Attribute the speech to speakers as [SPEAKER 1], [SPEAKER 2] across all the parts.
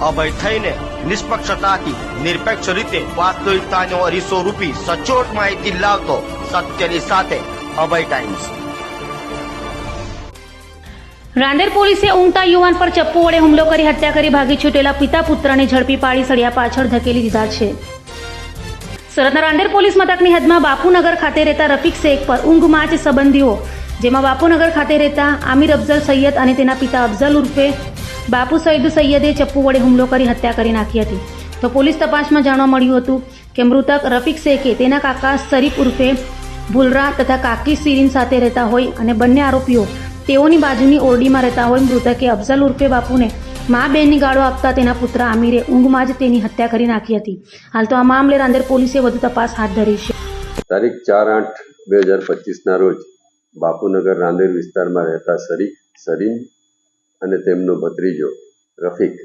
[SPEAKER 1] અભય થઈને નિષ્પક્ષતાથી, નિરપેક્ષ રીતે વાસ્તવિકતાનો અરીસો રૂપી સચોટ માહિતી લાવતો સત્યની સાથે અભય ટાઈમ્સ
[SPEAKER 2] રાંદેર પોલીસે ઊંઘતા યુવાન પર ચપ્પુ વડે હુમલો કરી હત્યા કરી ભાગી છૂટેલા પિતા પુત્રને ઝડપી પાડી સળિયા પાછળ ધકેલી દીધા છે. સુરતના રાંદેર પોલીસ મથકની હદમાં બાપુનગર ખાતે રહેતા રફીક શેખ પર ઊંઘમાં જ સંબંધીઓ, જેમાં બાપુનગર ખાતે રહેતા આમિર અફઝલ સૈયદ અને તેના પિતા અફઝલ ઉર્ફે બાપુ સઈદ સૈયદે ચપ્પુ વડે હુમલો કરી હત્યા કરી નાખી હતી. તો પોલીસ તપાસમાં જાણવા મળ્યું હતું કે મૃતક રફીક શેખે તેના કાકા શરીફ ઉર્ફે ભુલરા તથા કાકી સિરીન સાથે રહેતા હોય અને બંને આરોપીઓ તેઓની બાજુની ઓરડીમાં રહેતા હોય. મૃતકે અફઝલ ઉર્ફે બાપુને મા બેનની ગાળો આપતા તેના પુત્ર આમિરે ઊંઘમાં જ તેની હત્યા કરી નાખી હતી. હાલ તો આ મામલે રાંદેર પોલીસે વધુ તપાસ હાથ ધરી છે.
[SPEAKER 3] તારીખ ચાર આઠ બે હજાર પચીસના રોજ બાપુનગર રાંદેર વિસ્તારમાં રહેતા શરીફ સરીન અને તેમનો ભત્રીજો, રફીક,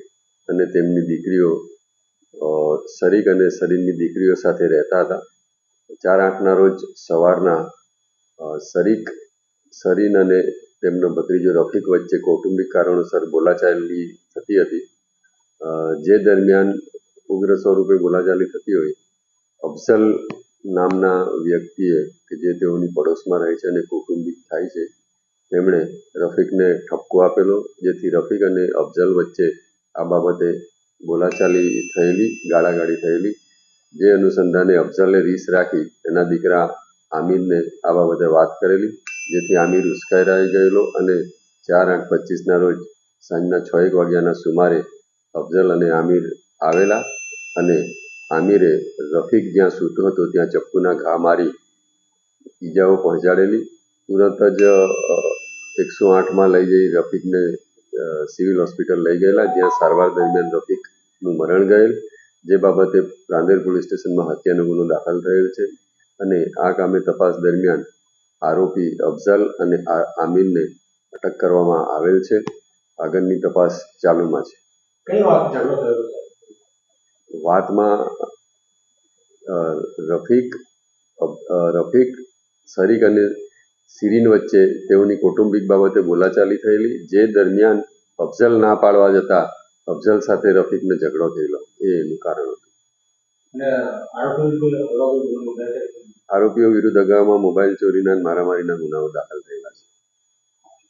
[SPEAKER 3] અને તેમની દીકરીઓ શરીક અને શરીરની દીકરીઓ સાથે રહેતા હતા. ચાર આઠના રોજ સવારના શરીક, શરીન અને તેમનો ભત્રીજો રફીક વચ્ચે કૌટુંબિક કારણોસર બોલાચાલી થતી હતી. જે દરમિયાન ઉગ્ર સ્વરૂપે બોલાચાલી થતી હોય, અફઝલ નામના વ્યક્તિએ કે જે તેઓની પડોશમાં રહે છે અને કૌટુંબિક થાય છે તેમણે રફીકને ઠપકો આપેલો, જેથી રફીક અને અફઝલ વચ્ચે આ બાબતે બોલાચાલી થયેલી, ગાળાગાળી થયેલી. જે અનુસંધાને અફઝલને રીસ રાખી એના દીકરા આમિરને આ બાબતે વાત કરેલી, જેથી આમિર ઉશ્કેરાઈ ગયેલો અને ચાર આઠ પચીસના રોજ સાંજના છ એક વાગ્યાના સુમારે અફઝલ અને આમિર આવેલા અને આમિરે રફીક જ્યાં સૂતો હતો ત્યાં ચપ્પુના ઘા મારી ઈજાઓ પહોંચાડેલી. તુરંત જ એકસો આઠમાં લઈ જઈ રફીકને સિવિલ હોસ્પિટલ લઈ ગયેલા જ્યાં સારવાર દરમિયાન રફીકનું મરણ ગયેલ જે બાબતે રાંદેર પોલીસ સ્ટેશનમાં હત્યાનો ગુનો દાખલ થયેલ છે. અને આ કામે તપાસ દરમિયાન આરોપી અફઝલ અને આ- આમિરને અટક કરવામાં આવેલ છે. આગળની તપાસ ચાલુમાં છે. વાતમાં રફીક રફીક શરીક અને સિરીન વચ્ચે તેઓની કૌટુંબિક બાબતે બોલાચાલી થયેલી જે દરમિયાન અફઝલ ના પાડવા જતા અફઝલ સાથે રફીકને ઝઘડો થયેલો એ એનું કારણ હતું. આરોપીઓ વિરુદ્ધ અગાઉમાં મોબાઈલ ચોરીના મારામારીના ગુનાઓ દાખલ થયેલા છે